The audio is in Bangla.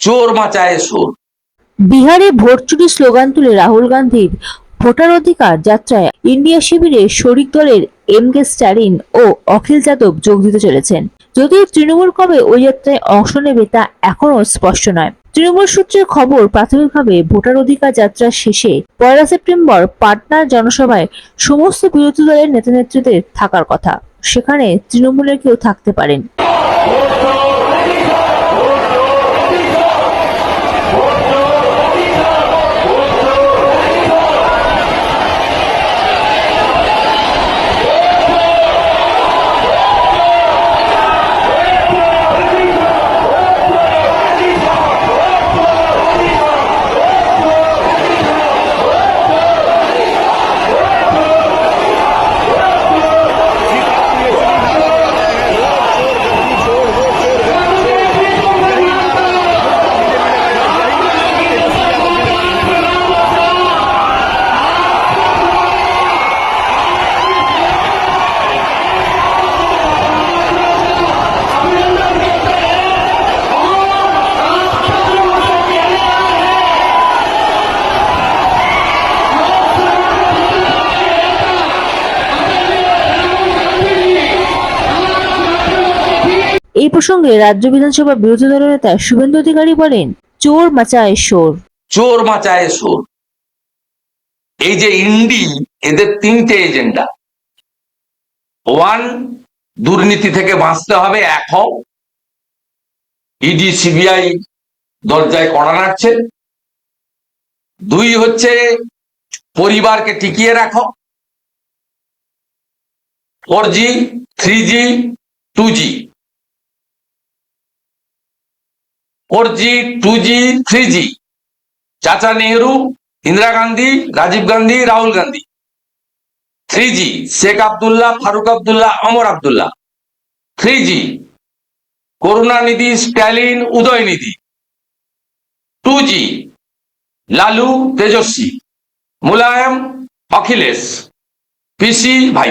চোর মাচায় সোর। বিহারে ভোট চুরি স্লোগান তুলে রাহুল গান্ধীর ভোটার অধিকার যাত্রায় ইন্ডিয়া শিবিরে শরিক দলের এম কে স্ট্যালিন ও অখিল যাদব যোগ দিতে চলেছেন। যদিও তৃণমূল কবে ওই যাত্রায় অংশ নেবে তা এখনও স্পষ্ট নয়। তৃণমূল সূত্রের খবর, প্রাথমিকভাবে ভোটার অধিকার যাত্রা শেষে পয়লা সেপ্টেম্বর পাটনার জনসভায় সমস্ত বিরোধী দলের নেতা নেত্রীদের থাকার কথা। সেখানে তৃণমূলের কেউ থাকতে পারেন। এই প্রসঙ্গে রাজ্য বিধানসভা বিরোধী দলের নেতা শুভেন্দু অধিকারী বলেন, চোর মাচায় সোর চোর মাচায় সোর এই যে ইন্ডি, এদের তিনটে এজেন্ডা। ওয়ান, দুর্নীতি থেকে বাঁচতে হবে, এক ইডি, সিবিআই দরজায় কড়া নাড়ছে। দুই হচ্ছে, পরিবারকে টিকিয়ে রাখো। Four G, three G, two G. Four G two G three G চাচা Nehru Indira Gandhi Rajiv Gandhi Rahul Gandhi three G Sheikh Abdullah Farooq Abdullah Omar Abdullah three G Karunanidhi Stalin Udhayanidhi two G Lalu Tejashwi Mulayam Akhilesh পিসি ভাই